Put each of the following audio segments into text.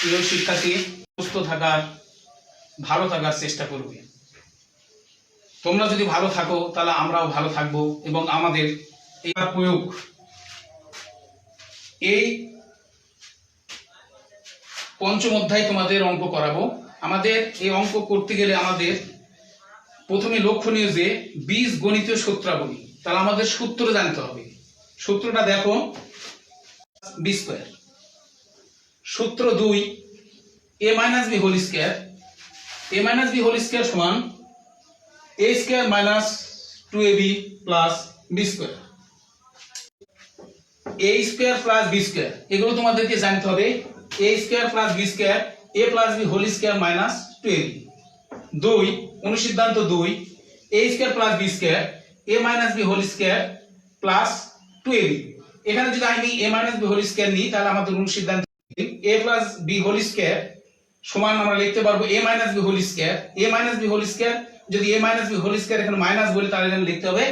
প্রিয় শিক্ষার্থী, সুস্থ থাকার, ভালো থাকার চেষ্টা করবে। তোমরা যদি ভালো থাকো, তাহলে আমরাও ভালো থাকব এবং আমাদের এই প্রয়োগ, এই পঞ্চম অধ্যায় তোমাদের অঙ্ক করাবো। আমাদের এই অঙ্ক করতে গেলে আমাদের প্রথমে লক্ষণীয় যে বীজ গণিতীয় সূত্রাবলী, তাহলে আমাদের সূত্র জানতে হবে। সূত্রটা দেখো, বি স্কোয়ার। সূত্র দুই A minus B whole square A minus B whole square সমান A square minus two A B plus B square A square plus B square এগুলো তোমাদেরকে জানতে হবে A square plus B square A plus B whole square minus two A B দুই, অনুসিদ্ধান্ত দুই A square plus B square A minus B whole square plus two A B এখানে যদি আমি A minus B whole square নিই, তাহলে আমাদের অনুসিদ্ধান্ত A plus B whole square সমান আমরা লিখতে পারব A minus B whole square A minus B whole square যদি A minus B whole square এখানে মাইনাস বলি, তাহলে এখানে লিখতে হবে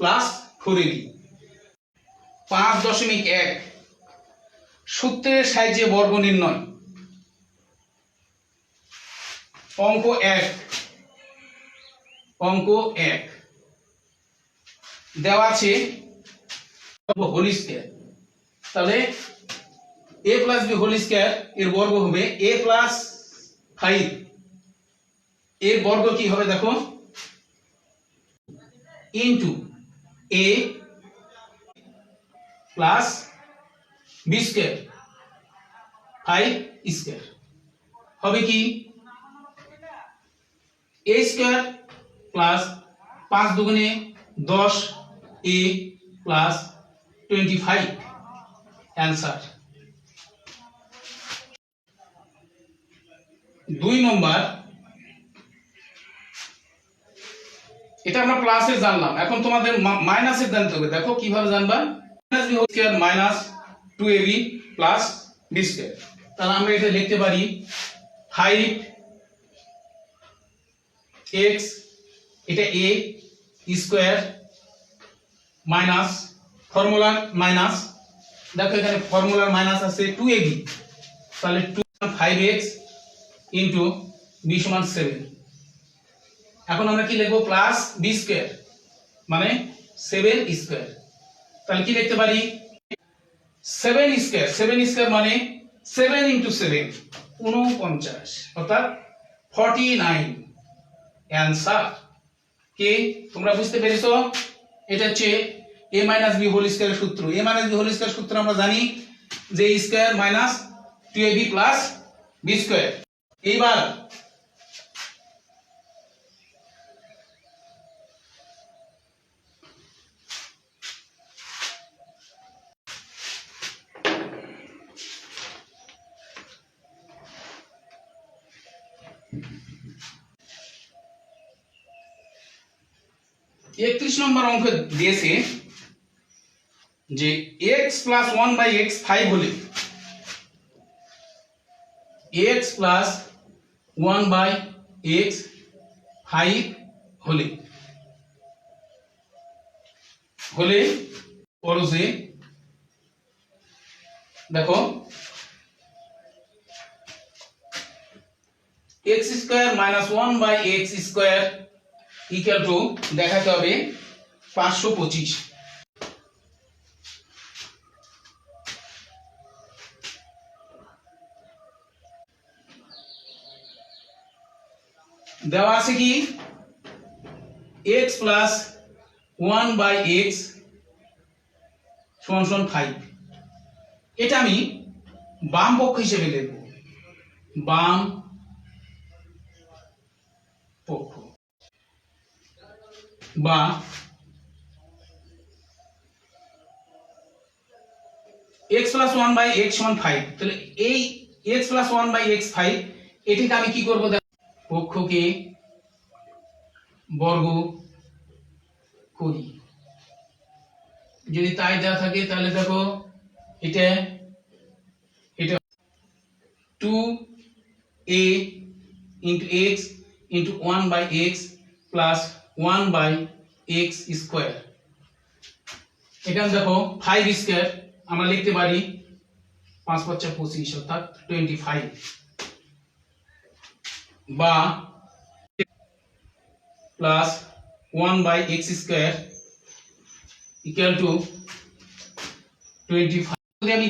প্লাস ফোর এ বি পাঁচ দশমিক এক। সূত্রের সাহায্যে বর্গ নির্ণয়। অঙ্ক এক। অঙ্ক এক। দেওয়া আছে হোল স্কোয়ার তাহলে A plus B whole square এর বর্গ হবে এ প্লাস ফাইভ এর বর্গ কি হবে দেখো? Into A plus B square five square হবে কি? এ স্কোয়ার প্লাস পাঁচ দুগুণে দশ A plus twenty five answer দুই নম্বর, এটা আমরা প্লাসে জানলাম। এখন তোমাদের মাইনাসে জানতে হবে। দেখো কীভাবে জানবা? Minus B square minus two A B plus B square তাহলে আমরা এটা লিখতে পারি ফাইভ এক্স এটা A square minus formula minus দেখো এখানে ফর্মুলার মাইনাস আছে টু এ বি তাহলে two five X into B সমান সেভেন এখন আমরা কি লিখব? প্লাস বি স্কোয়ার মানে সেভেন স্কোয়ার তাহলে কি লিখতে পারি? সেভেন স্কোয়ার সেভেন স্কোয়ার মানে সেভেন ইন্টু সেভেন উনপঞ্চাশ অর্থাৎ ফর্টি নাইন অ্যান্সার কে? তোমরা বুঝতে পেরেছ? এটা হচ্ছে এ মাইনাস বি হোল স্কোয়ারের সূত্র। A minus B whole square সূত্র আমরা জানি যে square minus two A B plus B square এইবার একত্রিশ নম্বর অঙ্ক দিয়েছে যে X plus one by X five হলে X plus one by X five হলে। হলে করো দেখো X square minus one by X square equal to দেখাতে হবে পাঁচশো পঁচিশ। দেওয়া আছে কি? X plus one by X সমান সমান ফাইভ এটা আমি বাম পক্ষ হিসেবে লিখব। বাম পক্ষ। বা X plus one by X সমান ফাইভ তাহলে এই X plus one by X five এটিকে আমি কি করব পক্ষকে বর্গ করি। যদি তাই দেওয়া থাকে, তাহলে দেখো, এটা এটা two A into X into one by X plus one by X square এখানে দেখো ফাইভ স্কোয়ার আমরা লিখতে পারি পাঁচ পাঁচটা পঁচিশ, অর্থাৎ টোয়েন্টি ফাইভ বা plus one by X square equal to twenty five যদি আমি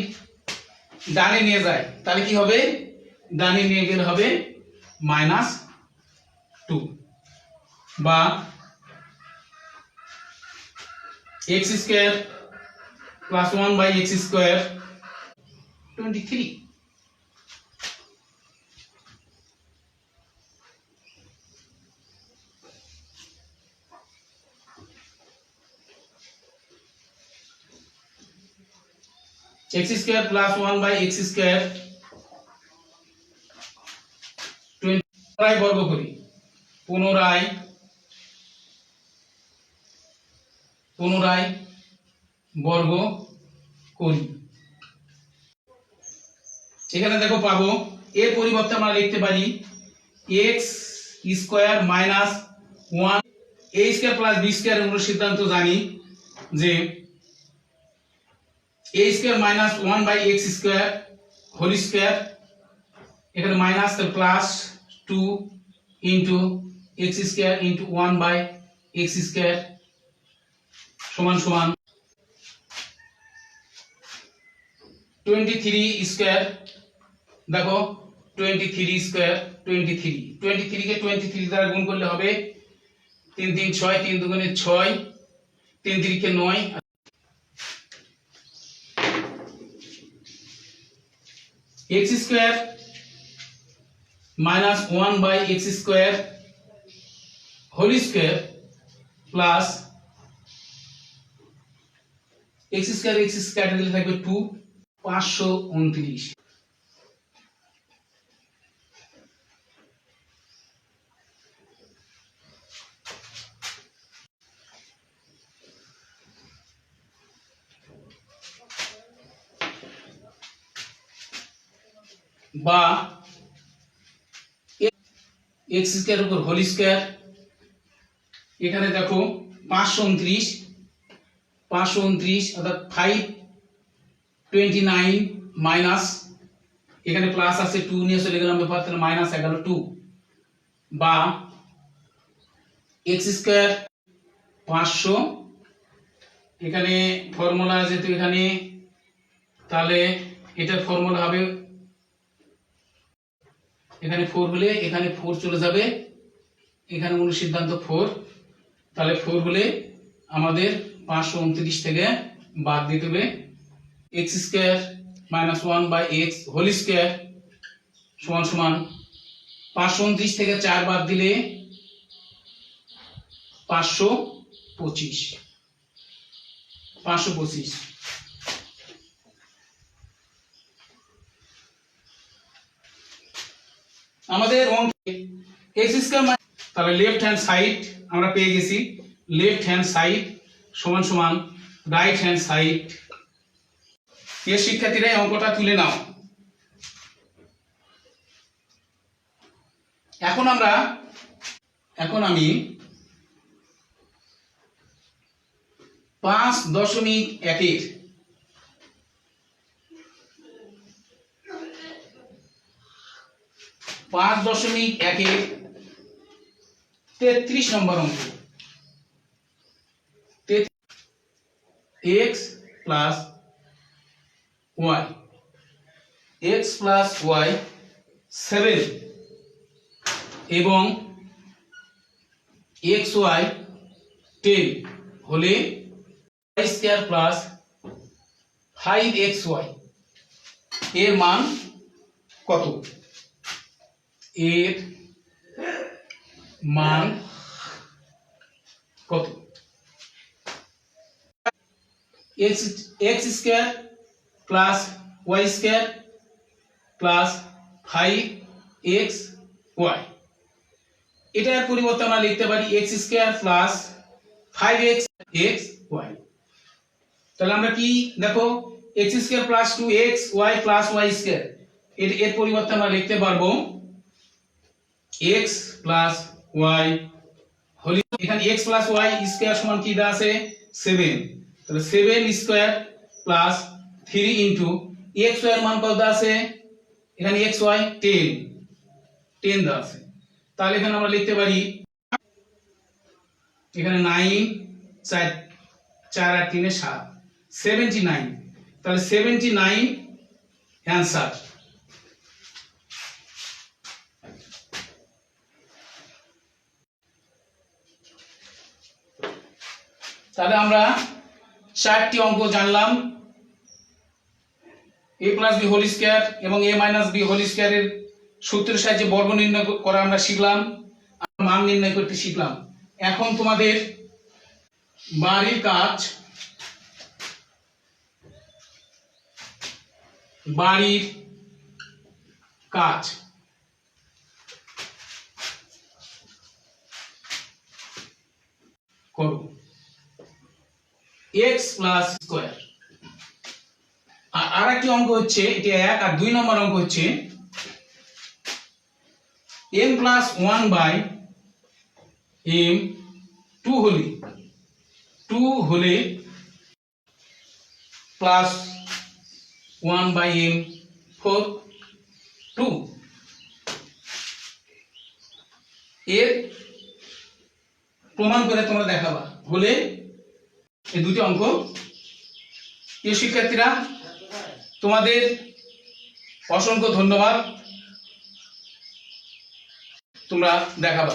ডানে নিয়ে যাই, তাহলে কি হবে? ডানে নিয়ে গেলে হবে মাইনাস টু বা X square plus one by X square twenty three X square plus one by X square পুনরায় বর্গ করি। পুনরায় পুনরায় বর্গ করি। এখানে দেখো পাবো, এর পরিবর্তে আমরা লিখতে পারি X square minus one A square plus B square আমরা সিদ্ধান্ত জানি যে A square minus one by X square whole square এখানে minus plus two into X square into one by X square সমান সমান টোয়েন্টি থ্রি স্কোয়ার দেখো twenty three square twenty three twenty থ্রিকে twenty three দ্বারা গুণ করলে হবে তিন তিন ছয়, তিন দুগুণে ছয়, তিন তিরিকে নয় X square minus one by X square whole square plus X square X square দিলে থাকবে টু পাঁচশো উনত্রিশ। বা এক্স স্কোয়ার উপর হোল স্কোয়ার এখানে দেখো পাঁচশো উনত্রিশ পাঁচশো উনত্রিশ, অর্থাৎ ফাইভ টোয়েন্টি নাইন মাইনাস এখানে প্লাস আছে টু নিয়ে চলে গেলাম ব্যাপার, তাহলে মাইনাস এগারো টু বা এক্স স্কোয়ার পাঁচশো, এখানে ফর্মুলা যেহেতু এখানে, তাহলে এটার ফর্মুলা হবে এখানে ফোর হলে এখানে ফোর চলে যাবে। এখানে মূল সিদ্ধান্ত ফোর তাহলে ফোর হলে আমাদের পাঁচশো উনত্রিশ থেকে বাদ দিতে হবে। X square minus one by X whole square সমান সমান পাঁচশো উনত্রিশ থেকে চার বাদ দিলে পাঁচশো পঁচিশ। পাঁচশো পঁচিশ। আমাদের এক্স স্কয়ার তাহলে লেফট হ্যান্ড সাইড আমরা পেয়ে গেছি লেফট হ্যান্ড সাইড সমান সমান রাইট হ্যান্ড সাইড এর শিক্ষার্থীরা অঙ্কটা তুলে নাও। এখন আমরা, এখন আমি পাঁচ দশমিক একের পাঁচ দশমিক একের তেত্রিশ নম্বর অঙ্ক। X plus Y X plus Y seven এবং এক্স ওয়াই টেন হলে Y square plus five X Y এর মান কত? এর মান কত? X square plus Y square plus five X Y এটার পরিবর্তে আমরা লিখতে পারি X square plus five X X Y তাহলে আমরা কি দেখো? X square plus two X Y plus Y square এর পরিবর্তে আমরা লিখতে পারব এক্স প্লাস ওয়াই হোল এখানে এক্স প্লাস ওয়াই স্কোয়ার সমান কি দেওয়া আছে? সেভেন তাহলে seven square plus three into X Y মান কত আছে? এখানে এক্স ওয়াই টেন টেন দেওয়া আছে। তাহলে এখানে আমরা লিখতে পারি, এখানে নাইন চার চার আর তিনে সাত। সেভেন্টি নাইন তাহলে সেভেন্টি নাইন অ্যান্সার তাহলে আমরা চারটি অঙ্ক জানলাম। A plus B whole square এবং এ মাইনাস বি হোল স্কোয়ারের সূত্রের সাহায্যে বর্গ নির্ণয় করা আমরা শিখলাম মান নির্ণয় করতে শিখলাম। এখন তোমাদের বাড়ির কাজ। বাড়ির কাজ। করো। এক্স প্লাস স্কোয়ার আর একটি অঙ্ক হচ্ছে, এটা এক আর দুই নম্বর অঙ্ক হচ্ছে M plus one by M two হলে টু হলে plus one by M four two এর প্রমাণ করে তোমরা দেখাবা। হলে দুটি অঙ্ক। প্রিয় শিক্ষার্থীরা তোমাদের অসংখ্য ধন্যবাদ। তোমরা দেখাবা।